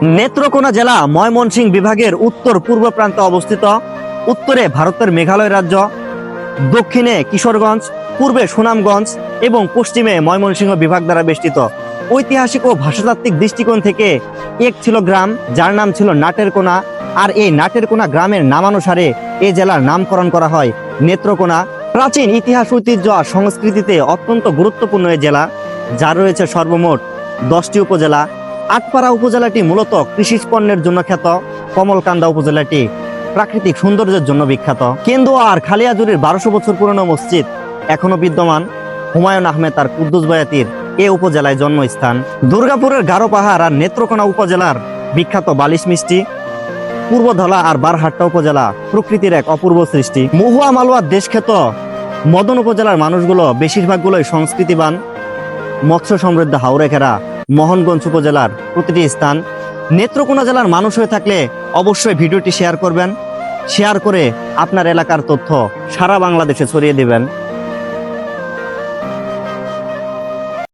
নেত্রকোনা জেলা ময়মনসিংহ বিভাগের উত্তর পূর্ব প্রান্তে অবস্থিত, উত্তরে ভারতের মেঘালয় রাজ্য, দক্ষিণে কিশোরগঞ্জ, পূর্বে সুনামগঞ্জ এবং পশ্চিমে ময়মনসিংহ বিভাগ দ্বারা বেষ্টিত। ঐতিহাসিক ও ভাষাতাত্ত্বিক দৃষ্টিকোণ থেকে এক ছিল গ্রাম, যার নাম ছিল নাটেরকোনা, আর এই নাটেরকোনা গ্রামের নামানুসারে এ জেলার নামকরণ করা হয় নেত্রকোনা। প্রাচীন ইতিহাস, ঐতিহ্য আর সংস্কৃতিতে অত্যন্ত গুরুত্বপূর্ণ এই জেলা, যার রয়েছে সর্বমোট দশটি উপজেলা। আটপাড়া উপজেলাটি মূলত কৃষি পণ্যের জন্য খ্যাত, কমলকান্দা উপজেলাটি প্রাকৃতিক সৌন্দর্যের জন্য বিখ্যাত। কেন্দু আর খালিয়াজুরির বারোশো বছর পুরনো মসজিদ এখনও বিদ্যমান। হুমায়ুন আহমেদ আর কুদ্দুস বয়াতির এ উপজেলায় জন্মস্থান। দুর্গাপুরের গারো পাহাড় আর নেত্রকোনা উপজেলার বিখ্যাত বালিশ মিষ্টি। পূর্বধলা আর বারহাট্টা উপজেলা প্রকৃতির এক অপূর্ব সৃষ্টি। মহুয়া মালুয়ার দেশখ্যাত মদন উপজেলার মানুষগুলো বেশিরভাগগুলোই সংস্কৃতিবান। মৎস্য সমৃদ্ধ হাওড়েখেরা মোহনগঞ্জ উপজেলার প্রতিটি স্থান নেত্রকোনা জেলার মানুষ হয়ে থাকলে অবশ্যই ভিডিওটি শেয়ার করবেন। শেয়ার করে আপনার এলাকার তথ্য সারা বাংলাদেশে ছড়িয়ে দিবেন।